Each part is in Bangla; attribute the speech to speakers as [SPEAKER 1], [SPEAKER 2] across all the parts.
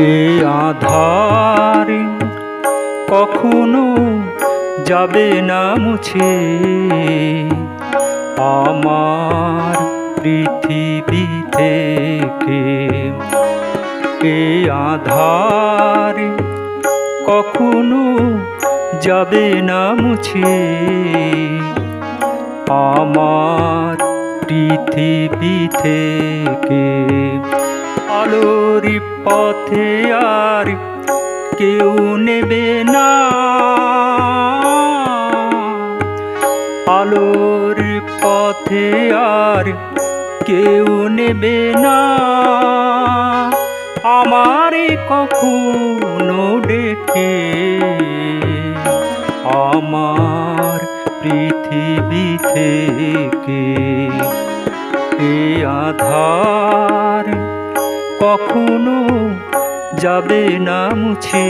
[SPEAKER 1] আধার কখনো যাবে না মুছে। আমার পৃথিবী থেকে এ আধার কখনো যাবে না মুছে। আমার পৃথিবী থেকে আলোর পথে আর কেউ নেবে না। আলোর পথে আর কেউ নেবে না। আমারে কখনো ডেকে আমার পৃথিবী থেকে এ আধার কখনো যাবে না মুছে।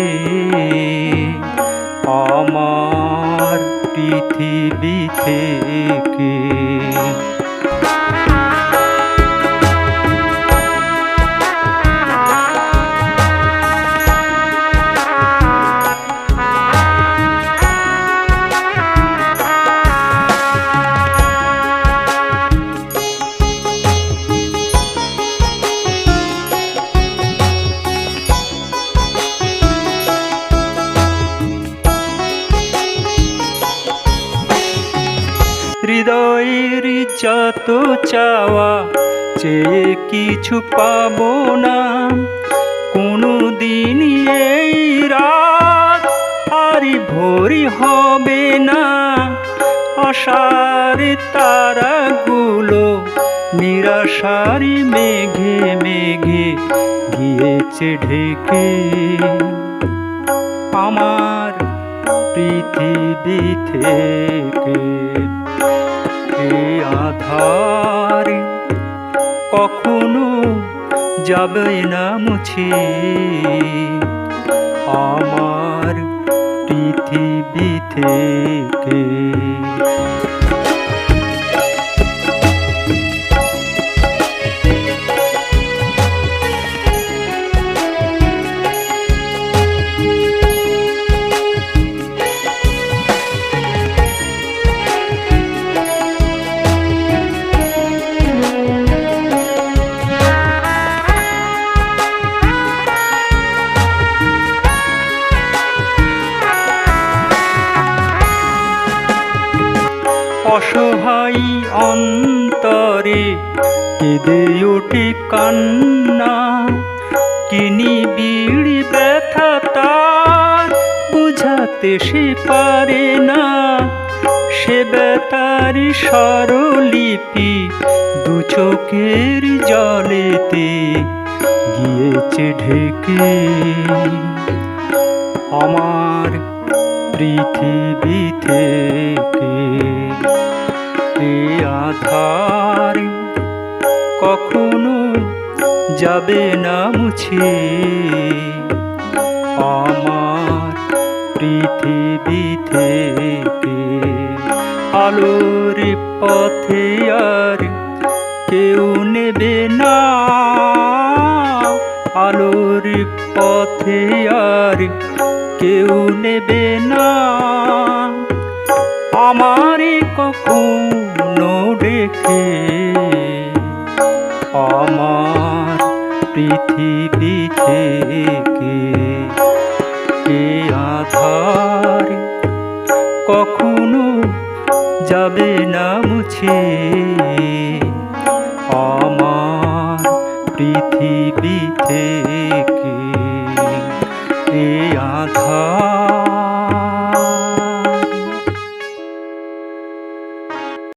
[SPEAKER 1] আমার পৃথিবী থেকে হৃদয়ের যত চাওয়া যে কিছু পাবো না। কোনো দিন এই রাত আরি ভোরি হবে না। আশার তারাগুলো নিরাশারি মেঘে মেঘে গিয়েছে ঢেকে। আমার পৃথিবী থেকে আধার কখনো যাবে না মুছে। আমার পৃথিবী থেকে অসহায় অন্তরে কেঁদে ওঠে কান্না। কিনি বিড়ি ব্যথা তার, বুঝাতে সে পারে না। সে বেতারি স্বরলিপি দু চোখের জলেতে গিয়েছে ঢেকে। আমার পৃথিবী থেকে আধার কখনো যাবে না মুছে। আমার পৃথিবী থেকে আলোর পথে আর কেউ নেবে না। আলোর পথে আর কেউ নেবে না। আমারে ডেকে আমার পৃথিবী থেকে এ আধার কখনো যাবে না মুছে? আমার পৃথিবী থেকে